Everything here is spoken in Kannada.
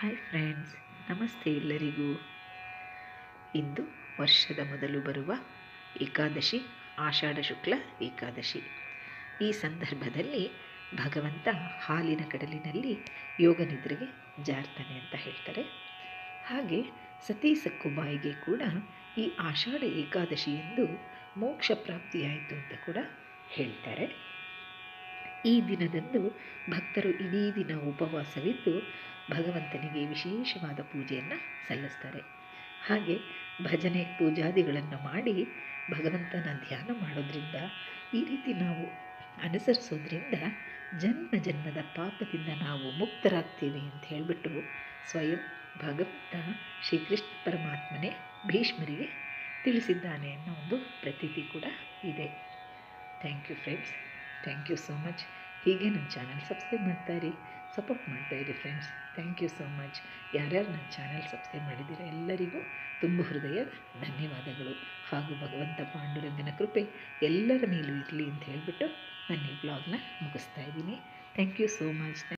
ಹಾಯ್ ಫ್ರೆಂಡ್ಸ್, ನಮಸ್ತೆ ಎಲ್ಲರಿಗೂ. ಇಂದು ವರ್ಷದ ಮೊದಲು ಬರುವ ಏಕಾದಶಿ, ಆಷಾಢ ಶುಕ್ಲ ಏಕಾದಶಿ. ಈ ಸಂದರ್ಭದಲ್ಲಿ ಭಗವಂತ ಹಾಲಿನ ಕಡಲಿನಲ್ಲಿ ಯೋಗ ನಿದ್ರೆಗೆ ಜಾರ್ತಾನೆ ಅಂತ ಹೇಳ್ತಾರೆ. ಹಾಗೆ ಸತಿ ಸಕ್ಕುಬಾಯಿಗೆ ಕೂಡ ಈ ಆಷಾಢ ಏಕಾದಶಿ ಎಂದು ಮೋಕ್ಷ ಪ್ರಾಪ್ತಿಯಾಯಿತು ಅಂತ ಕೂಡ ಹೇಳ್ತಾರೆ. ಈ ದಿನದಂದು ಭಕ್ತರು ಇಡೀ ದಿನ ಉಪವಾಸವಿದ್ದು ಭಗವಂತನಿಗೆ ವಿಶೇಷವಾದ ಪೂಜೆಯನ್ನು ಸಲ್ಲಿಸ್ತಾರೆ. ಹಾಗೆ ಭಜನೆ ಪೂಜಾದಿಗಳನ್ನು ಮಾಡಿ ಭಗವಂತನ ಧ್ಯಾನ ಮಾಡೋದ್ರಿಂದ ಈ ರೀತಿ ನಾವು ಅನುಸರಿಸೋದ್ರಿಂದ ಜನ್ಮ ಜನ್ಮದ ಪಾಪದಿಂದ ನಾವು ಮುಕ್ತರಾಗ್ತೀವಿ ಅಂತ ಹೇಳಿಬಿಟ್ಟು ಸ್ವಯಂ ಭಗವಂತ ಶ್ರೀಕೃಷ್ಣ ಪರಮಾತ್ಮನೇ ಭೀಷ್ಮರಿಗೆ ತಿಳಿಸಿದ್ದಾನೆ ಅನ್ನೋ ಒಂದು ಪ್ರತೀತಿ ಕೂಡ ಇದೆ. Thank you friends. Thank you so much ಹೀಗೆ ನನ್ನ ಚಾನಲ್ ಸಬ್ಸ್ಕ್ರೈಬ್ ಮಾಡ್ತಾಯಿರಿ support ಮಾಡ್ತಾಯಿರಿ friends thank you so much ಯಾರ್ಯಾರು ನನ್ನ ಚಾನಲ್ ಸಬ್ಸ್ಕ್ರೈಬ್ ಮಾಡಿದ್ದೀರಾ ಎಲ್ಲರಿಗೂ ತುಂಬ ಹೃದಯ ಧನ್ಯವಾದಗಳು. ಹಾಗೂ ಭಗವಂತ ಪಾಂಡುರಂಗನ ಕೃಪೆ ಎಲ್ಲರ ಮೇಲೂ ಇರಲಿ ಅಂತ ಹೇಳಿಬಿಟ್ಟು ನಾನು ಈ ಬ್ಲಾಗ್ನ ಮುಗಿಸ್ತಾ ಇದ್ದೀನಿ. Thank you so much